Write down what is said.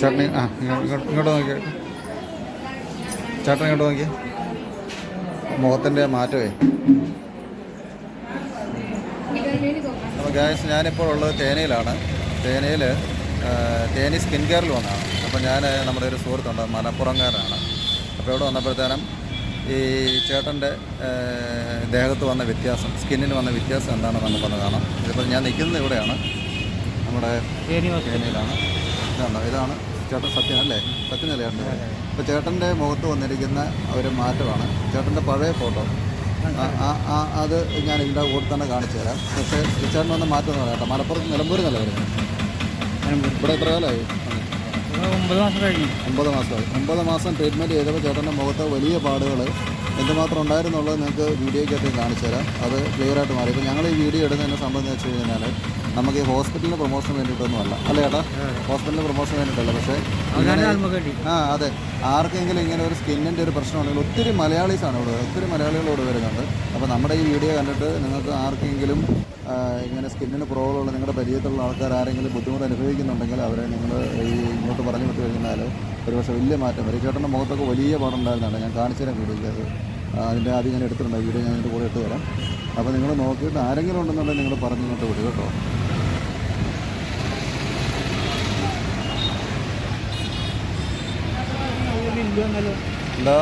ചേട്ടൻ ആ ഇങ്ങോട്ട് ഇങ്ങോട്ട് നോക്കിയേ. ചേട്ടൻ ഇങ്ങോട്ട് നോക്കിയേ. മുഖത്തിന്റെ മാറ്റമേ. അപ്പോൾ ഗ്യാസ് ഞാനിപ്പോൾ ഉള്ളത് തേനയിലാണ്. തേനയിൽ തേനി സ്കിൻ കെയറിൽ വന്നതാണ്. അപ്പോൾ ഞാൻ നമ്മുടെ ഒരു സുഹൃത്തുണ്ട് മലപ്പുറംകാരനാണ്. അപ്പോൾ ഇവിടെ വന്നപ്പോഴത്തേനും ഈ ചേട്ടന്റെ ദേഹത്ത് വന്ന വ്യത്യാസം സ്കിന്നിന് വന്ന വ്യത്യാസം എന്താണെന്ന് നമുക്കൊന്ന് കാണാം. ഇതിപ്പോൾ ഞാൻ നിൽക്കുന്നത് ഇവിടെയാണ്. നമ്മുടെ തേനയിലാണ്. ഇതാണ് ഇതാണ് ചേട്ടൻ സത്യനല്ലേ അല്ലേ? സത്യം നിലയുണ്ട് അപ്പോൾ ചേട്ടന്റെ മുഖത്ത് വന്നിരിക്കുന്ന ഒരു മാറ്റമാണ്. ചേട്ടന്റെ പഴയ ഫോട്ടോ. അത് ഞാൻ ഇതിന്റെ കൂടെ തന്നെ കാണിച്ചു തരാം. പക്ഷേ ചേട്ടൻ വന്ന മാറ്റം എന്ന് പറയാം കേട്ടോ. മലപ്പുറത്ത് നിലമ്പൂർ നല്ല വരുന്നത്? ഇവിടെ എത്ര കാലമായി ഒമ്പത് മാസം കഴിഞ്ഞു. ഒമ്പത് മാസമായി ഒമ്പത് മാസം ട്രീറ്റ്മെന്റ് ചെയ്തപ്പോൾ ചേട്ടന്റെ മുഖത്ത് വലിയ പാടുകൾ എന്തുമാത്രം ഉണ്ടായിരുന്നുള്ളത് നിങ്ങൾക്ക് വീഡിയോയ്ക്കകത്ത് കാണിച്ചു തരാം. അത് ക്ലിയർ ആയിട്ട് മാറി. ഇപ്പോൾ ഞങ്ങൾ ഈ വീഡിയോ ഇടുന്നതിനെ സംബന്ധിച്ച് വെച്ച് കഴിഞ്ഞാൽ നമുക്ക് ഈ ഹോസ്പിറ്റലിന് പ്രൊമോഷൻ വേണ്ടിയിട്ടൊന്നും അല്ല. അല്ലേ ചേട്ടാ ഹോസ്പിറ്റലിന് പ്രൊമോഷൻ വേണ്ടിയിട്ടല്ല. പക്ഷേ ആ അതെ. ആർക്കെങ്കിലും ഇങ്ങനെ ഒരു സ്കിന്നിന്റെ ഒരു പ്രശ്നം ഉണ്ടെങ്കിൽ ഒത്തിരി മലയാളീസാണ് ഇവിടെ. ഒത്തിരി മലയാളികളോട് വരുന്നുണ്ട്. അപ്പോൾ നമ്മുടെ ഈ വീഡിയോ കണ്ടിട്ട് നിങ്ങൾക്ക് ആർക്കെങ്കിലും ഇങ്ങനെ സ്കിന്നിന് പ്രോബ്ലമുള്ള നിങ്ങളുടെ പരിചയത്തിലുള്ള ആൾക്കാർ ആരെങ്കിലും ബുദ്ധിമുട്ട് അനുഭവിക്കുന്നുണ്ടെങ്കിൽ അവരെ നിങ്ങൾ ഈ ഇങ്ങോട്ട് പറഞ്ഞു വിട്ട് കഴിഞ്ഞാൽ ഒരുപക്ഷെ വലിയ മാറ്റം വരും. ചേട്ടന്റെ മുഖത്തൊക്കെ വലിയ പാടുണ്ടായിരുന്നാണ് ഞാൻ കാണിച്ചു തരാം വീഡിയോയ്ക്ക് അത്. അതിന്റെ ആദ്യം ഞാൻ എടുത്തിട്ടുണ്ട് വീഡിയോ ഞാൻ അതിന്റെ കൂടെ ഇട്ട് തരാം. അപ്പോൾ നിങ്ങൾ നോക്കിയിട്ട് ആരെങ്കിലും ഉണ്ടെന്നുണ്ടെങ്കിൽ നിങ്ങൾ പറഞ്ഞു ഇങ്ങോട്ട് വിടുക കേട്ടോ. എന്താ?